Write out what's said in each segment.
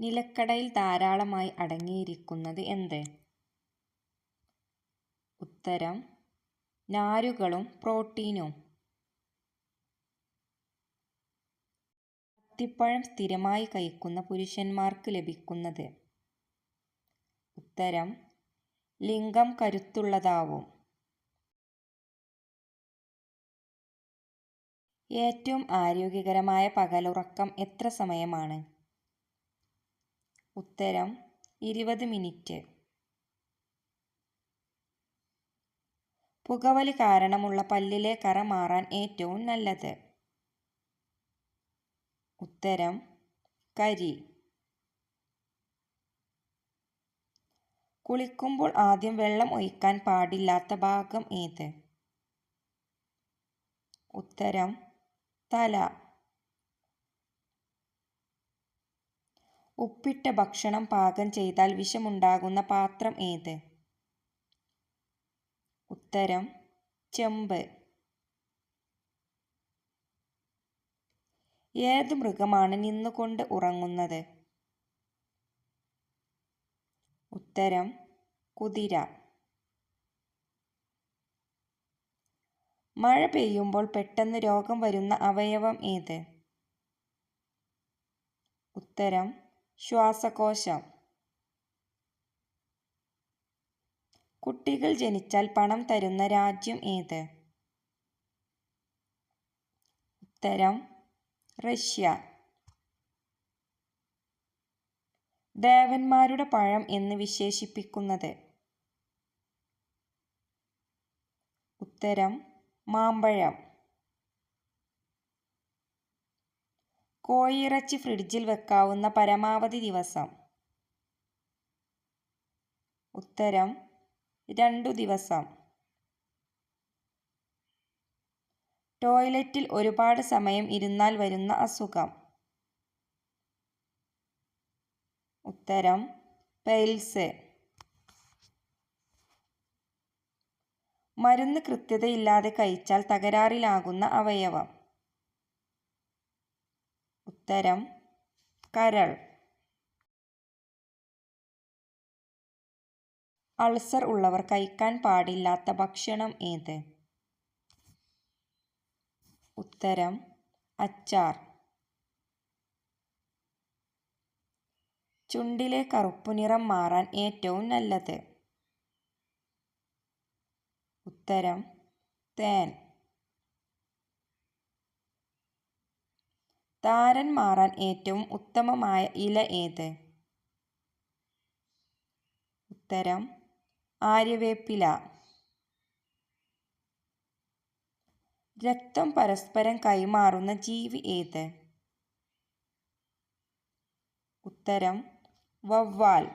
നിലക്കടയിൽ ധാരാളമായി അടങ്ങിയിരിക്കുന്നത് എന്ത്? ഉത്തരം നാരുകളും പ്രോട്ടീനും. അത്തിപ്പഴം സ്ഥിരമായി കഴിക്കുന്ന പുരുഷന്മാർക്ക് ലഭിക്കുന്നത്? ഉത്തരം ലിംഗം കരുത്തുള്ളതാവും. ഏറ്റവും ആരോഗ്യകരമായ പകലുറക്കം എത്ര സമയമാണ്? ഉത്തരം ഇരുപത് മിനിറ്റ്. പുകവലി കാരണമുള്ള പല്ലിലെ കറ മാറാൻ ഏറ്റവും നല്ലത്? ഉത്തരം കരി. കുളിക്കുമ്പോൾ ആദ്യം വെള്ളം ഒഴിക്കാൻ പാടില്ലാത്ത ഭാഗം ഏത്? ഉത്തരം തല. ഉപ്പിട്ട ഭക്ഷണം പാകം ചെയ്താൽ വിഷമുണ്ടാകുന്ന പാത്രം ഏത്? ഉത്തരം ചെമ്പ്. ഏത് മൃഗമാണ് നിന്നുകൊണ്ട് ഉറങ്ങുന്നത്? ഉത്തരം കുതിര. മഴ പെയ്യുമ്പോൾ പെട്ടെന്ന് രോഗം വരുന്ന അവയവം ഏത്? ഉത്തരം ശ്വാസകോശം. കുട്ടികൾ ജനിച്ചാൽ പണം തരുന്ന രാജ്യം ഏത്? ഉത്തരം റഷ്യ. ദേവന്മാരുടെ പഴം എന്ന് വിശേഷിപ്പിക്കുന്നത്? ഉത്തരം മാമ്പഴം. കോഴിയിറച്ചി ഫ്രിഡ്ജിൽ വെക്കാവുന്ന പരമാവധി ദിവസം? ഉത്തരം രണ്ടു ദിവസം. ടോയ്ലറ്റിൽ ഒരുപാട് സമയം ഇരുന്നാൽ വരുന്ന അസുഖം? ഉത്തരം പെയിൽസ് മരുന്ന് കൃത്യതയില്ലാതെ കഴിച്ചാൽ തകരാറിലാകുന്ന അവയവം? ഉത്തരം കരൾ. അൾസർ ഉള്ളവർ കഴിക്കാൻ പാടില്ലാത്ത ഭക്ഷണം ഏത്? ഉത്തരം അച്ചാർ. ചുണ്ടിലെ കറുപ്പുനിറം മാറാൻ ഏറ്റവും നല്ലത്? ഉത്തരം തേൻ. താരൻ മാറാൻ ഏറ്റവും ഉത്തമമായ ഇല ഏത്? ഉത്തരം ആര്യവേപ്പില. രക്തം പരസ്പരം കൈമാറുന്ന ജീവി ഏത്? ഉത്തരം വവ്വാൽ.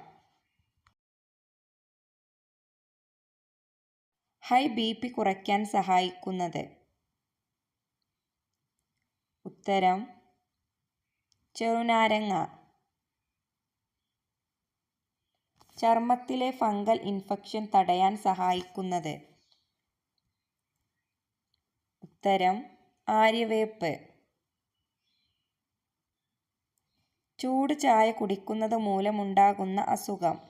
ഹൈ ബി പി കുറയ്ക്കാൻ സഹായിക്കുന്നത്? ഉത്തരം ചെറുനാരങ്ങ. ചർമ്മത്തിലെ ഫംഗൽ ഇൻഫെക്ഷൻ തടയാൻ സഹായിക്കുന്നത്? ഉത്തരം ആര്യവേപ്പ്. ചൂട് ചായ കുടിക്കുന്നത് മൂലമുണ്ടാകുന്ന അസുഖം?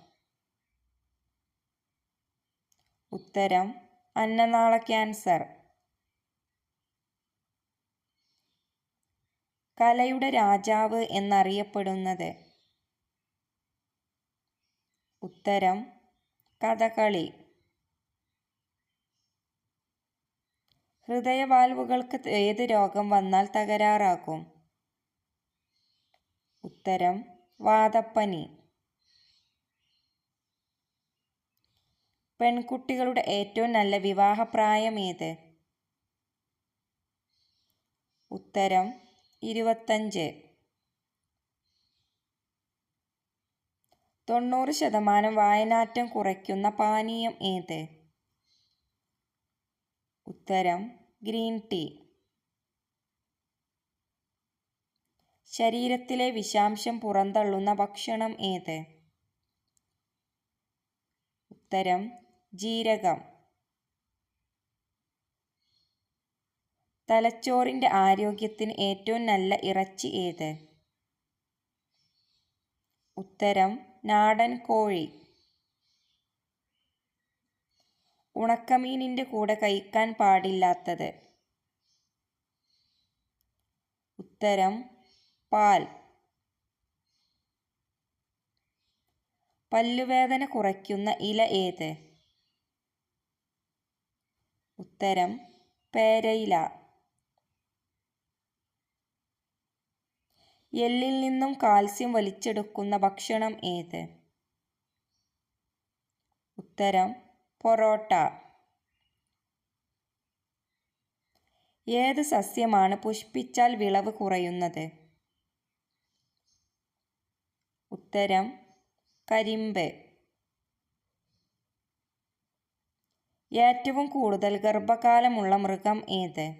ഉത്തരം അന്നനാള ക്യാൻസർ. കലയുടെ രാജാവ് എന്നറിയപ്പെടുന്നത്? ഉത്തരം കഥകളി. ഹൃദയവാൽവുകൾക്ക് ഏത് രോഗം വന്നാൽ തകരാറാകും? ഉത്തരം വാദപ്പനി പെൺകുട്ടികളുടെ ഏറ്റവും നല്ല വിവാഹപ്രായം ഏത് ഉത്തരം ഇരുപത്തഞ്ച്. തൊണ്ണൂറ് ശതമാനം വായനാറ്റം കുറയ്ക്കുന്ന പാനീയം ഏത്? ഉത്തരം ഗ്രീൻ ടീ. ശരീരത്തിലെ വിഷാംശം പുറന്തള്ളുന്ന ഭക്ഷണം ഏത്? ഉത്തരം ജീരകം. തലച്ചോറിന്റെ ആരോഗ്യത്തിന് ഏറ്റവും നല്ല ഇറച്ചി ഏത്? ഉത്തരം നാടൻ കോഴി. ഉണക്കമീനിന്റെ കൂടെ കഴിക്കാൻ പാടില്ലാത്തത്. ഉത്തരം പാൽ. പല്ലുവേദന കുറയ്ക്കുന്ന ഇല ഏത്? ഉത്തരം പേരയില. എല്ലിൽ നിന്നും കാൽസ്യം വലിച്ചെടുക്കുന്ന ഭക്ഷണം ഏത്? ഉത്തരം പൊറോട്ട. ഏത് സസ്യമാണ് പുഷ്പിച്ചാൽ വിളവ് കുറയുന്നത്? ഉത്തരം കരിമ്പ്. ഏറ്റവും കൂടുതൽ ഗർഭകാലമുള്ള മൃഗം ഏത്?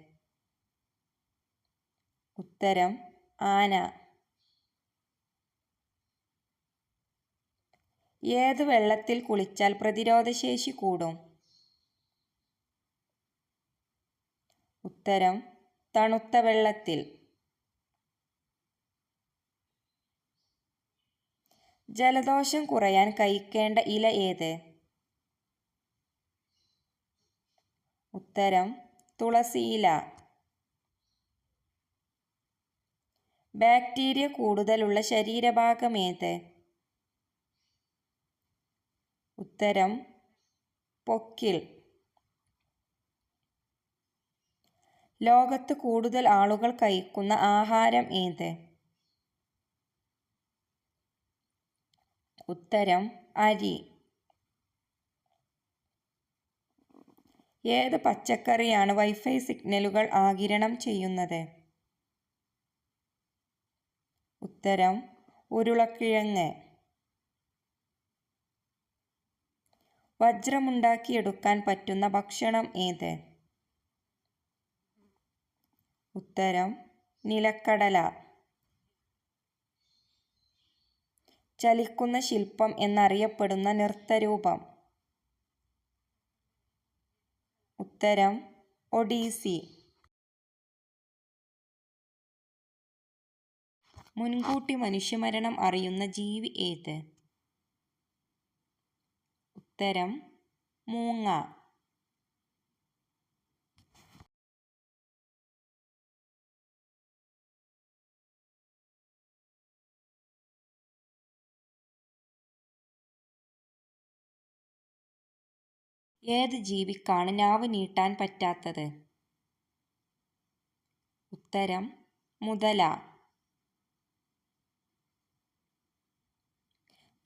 ഉത്തരം ആന. ഏത് വെള്ളത്തിൽ കുളിച്ചാൽ പ്രതിരോധശേഷി കൂടും? ഉത്തരം തണുത്ത വെള്ളത്തിൽ. ജലദോഷം കുറയാൻ കഴിക്കേണ്ട ഇല ഏത്? ഉത്തരം തുളസിയില ബാക്ടീരിയ കൂടുതലുള്ള ശരീരഭാഗം ഏത്? ഉത്തരം പൊക്കിൾ ലോകത്ത് കൂടുതൽ ആളുകൾ കഴിക്കുന്ന ആഹാരം ഏത്? ഉത്തരം അരി. ഏത് പച്ചക്കറിയാണ് വൈഫൈ സിഗ്നലുകൾ ആകിരണം ചെയ്യുന്നത്? ഉത്തരം ഉരുളക്കിഴങ്ങ്. വജ്രമുണ്ടാക്കിയെടുക്കാൻ പറ്റുന്ന ഭക്ഷണം ഏത്? ഉത്തരം നിലക്കടല. ചലിക്കുന്ന ശില്പം എന്നറിയപ്പെടുന്ന നൃത്തരൂപം. ഉത്തരം ഒഡീസി. മുൻകൂട്ടി മനുഷ്യമരണം അറിയുന്ന ജീവി ഏത്? ഉത്തരം മൂങ്ങ. ഏത് ജീവിക്കാണ് നാവ് നീട്ടാൻ പറ്റാത്തത്? ഉത്തരം മുതല.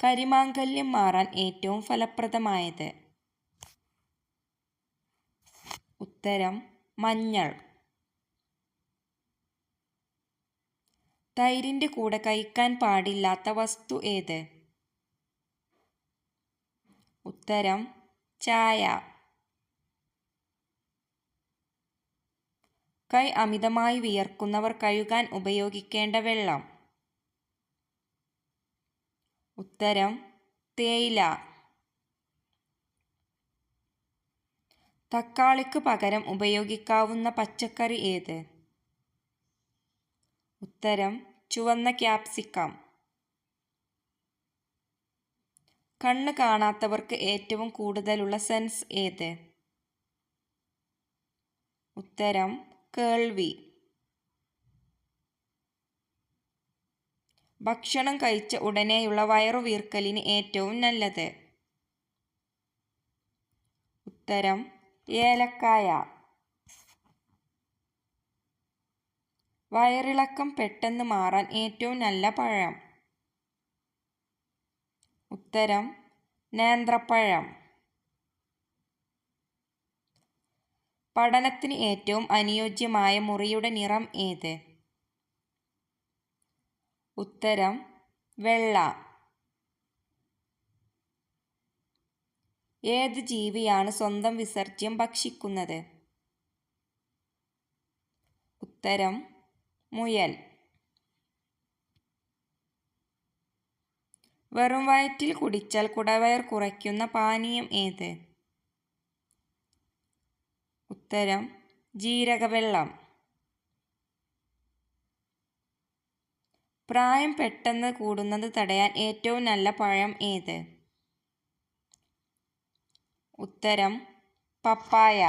കരിമാങ്കല്യം മാറാൻ ഏറ്റവും ഫലപ്രദമായത്? ഉത്തരം മഞ്ഞൾ. തൈരിന്റെ കൂടെ കഴിക്കാൻ പാടില്ലാത്ത വസ്തു ഏത്? ഉത്തരം ചായ. കൈ അമിതമായി വിയർക്കുന്നവർ കഴുകാൻ ഉപയോഗിക്കേണ്ട വെള്ളം. ഉത്തരം തേയില. തക്കാളിക്ക് പകരം ഉപയോഗിക്കാവുന്ന പച്ചക്കറി ഏത്? ഉത്തരം ചുവന്ന ക്യാപ്സിക്കം. കണ്ണ് കാണാത്തവർക്ക് ഏറ്റവും കൂടുതലുള്ള സെൻസ് ഏത്? ഉത്തരം കേൾവി. ഭക്ഷണം കഴിച്ച ഉടനെയുള്ള വയറുവീർക്കലിന് ഏറ്റവും നല്ലത്. ഉത്തരം ഏലക്കായ. വയറിളക്കം പെട്ടെന്ന് മാറാൻ ഏറ്റവും നല്ല പഴം. ഉത്തരം നേന്ത്രപ്പഴം. പഠനത്തിന് ഏറ്റവും അനുയോജ്യമായ മുറിയുടെ നിറം ഏത്? ഉത്തരം വെള്ള. ഏത് ജീവിയാണ് സ്വന്തം വിസർജ്യം ഭക്ഷിക്കുന്നത്? ഉത്തരം മുയൽ. വെറും വയറ്റിൽ കുടിച്ചാൽ കുടവയർ കുറയ്ക്കുന്ന പാനീയം ഏത്? ഉത്തരം ജീരകവെള്ളം. പ്രായം പെട്ടെന്ന് കൂടുന്നത് തടയാൻ ഏറ്റവും നല്ല പഴം ഏത്? ഉത്തരം പപ്പായ.